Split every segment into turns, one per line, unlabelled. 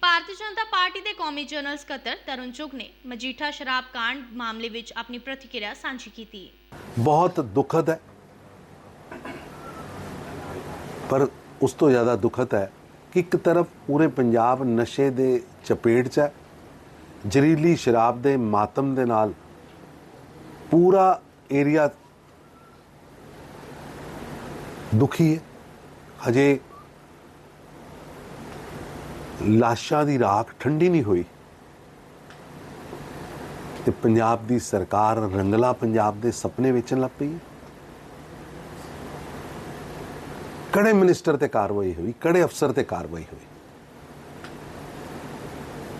Bharatiya Janata party ਦੇ ਕੌਮੀ general ਸਕੱਤਰ ਤਰੁਣ ਚੁਗ ਨੇ ਮਜੀਠਾ ਸ਼ਰਾਬ ਕਾਂਡ ਮਾਮਲੇ ਵਿੱਚ ਆਪਣੀ ਪ੍ਰਤੀਕਿਰਿਆ ਸਾਂਝੀ ਕੀਤੀ ਹੈ।
ਬਹੁਤ ਦੁਖਦ ਹੈ। ਪਰ ਉਸ ਤੋਂ ਜ਼ਿਆਦਾ ਦੁਖਦ ਹੈ ਕਿ ਇੱਕ ਤਰਫ ਪੂਰੇ ਪੰਜਾਬ ਨਸ਼ੇ ਦੇ ਚਪੇਟ 'ਚ ਹੈ। ਜ਼ਹਿਰੀਲੀ ਸ਼ਰਾਬ ਦੇ ਮਾਤਮ ਦੇ ਨਾਲ ਪੂਰਾ ਏਰੀਆ ਦੁਖੀ ਹੈ। ਹਜੇ ਲਾਸ਼ਾਂ ਦੀ ਰਾਖ ਠੰਡੀ ਨਹੀਂ ਹੋਈ। ਤੇ ਪੰਜਾਬ ਦੀ ਸਰਕਾਰ ਰੰਗਲਾ ਪੰਜਾਬ ਦੇ ਸੁਪਨੇ ਵੇਚਣ ਲੱਗ ਪਈ। ਹੈ ਕੜੇ ਮਿਨਿਸਟਰ ਤੇ ਕਾਰਵਾਈ ਹੋਈ, ਕੜੇ ਅਫਸਰ ਤੇ ਕਾਰਵਾਈ ਹੋਈ।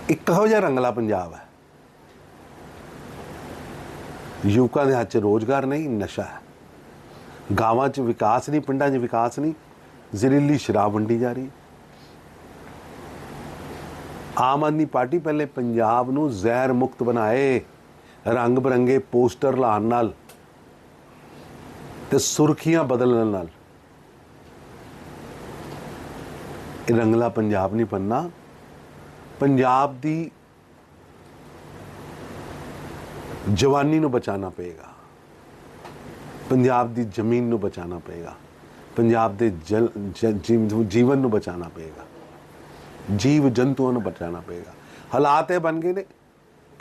ਇੱਕ ਹੋ ਜਿਹਾ ਰੰਗਲਾ ਪੰਜਾਬ ਹੈ। ਯੁਵਕਾਂ ਦੇ ਹੱਥ 'ਚ ਰੋਜ਼ਗਾਰ ਨਹੀਂ, ਨਸ਼ਾ ਹੈ। ਗਾਵਾਂ 'ਚ ਵਿਕਾਸ ਨਹੀਂ, ਪਿੰਡਾਂ 'ਚ ਵਿਕਾਸ ਨਹੀਂ। ਜ਼ਹਿਰੀਲੀ ਸ਼ਰਾਬ ਵੰਡੀ ਜਾ ਰਹੀ। ਹੈ ਆਮ ਆਦਮੀ ਪਾਰਟੀ ਪਹਿਲੇ ਪੰਜਾਬ ਨੂੰ ਜ਼ਹਿਰ ਮੁਕਤ ਬਣਾਏ, ਰੰਗ ਬਰੰਗੇ ਪੋਸਟਰ ਲਾਉਣ ਨਾਲ ਤੇ ਸੁਰਖੀਆਂ ਬਦਲਣ ਨਾਲ। ਇਹ ਰੰਗਲਾ ਪੰਜਾਬ ਨਹੀਂ ਬੰਨਾ ਪੰਜਾਬ ਦੀ ਜਵਾਨੀ ਨੂੰ ਬਚਾਉਣਾ ਪਏਗਾ। ਪੰਜਾਬ ਦੀ ਜ਼ਮੀਨ ਨੂੰ ਬਚਾਉਣਾ ਪਏਗਾ। ਪੰਜਾਬ ਦੇ ਜਲ ਜ- ਜੀਵਨ ਨੂੰ ਬਚਾਉਣਾ ਪਏਗਾ। ਜੀਵ ਜੰਤੂਆਂ ਨੂੰ ਬਚਾਉਣਾ ਪਏਗਾ। ਹਾਲਾਤ ਇਹ ਬਣ ਗਏ ਨੇ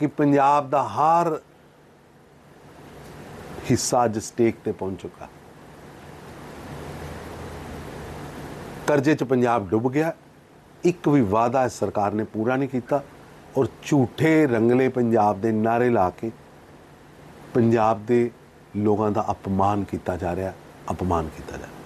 ਕਿ ਪੰਜਾਬ ਦਾ ਹਰ ਹਿੱਸਾ ਅੱਜ ਸਟੇਕ ਤੇ ਪਹੁੰਚ ਚੁੱਕਾ। ਕਰਜ਼ੇ 'ਚ ਪੰਜਾਬ ਡੁੱਬ ਗਿਆ। ਇੱਕ ਵੀ ਵਾਅਦਾ ਇਸ ਸਰਕਾਰ ਨੇ ਪੂਰਾ ਨਹੀਂ ਕੀਤਾ ਔਰ ਝੂਠੇ ਰੰਗਲੇ ਪੰਜਾਬ ਦੇ ਨਾਰੇ ਲਾ ਕੇ ਪੰਜਾਬ ਦੇ ਲੋਕਾਂ ਦਾ ਅਪਮਾਨ ਕੀਤਾ ਜਾ ਰਿਹਾ, ਅਪਮਾਨ ਕੀਤਾ ਜਾ ਰਿਹਾ।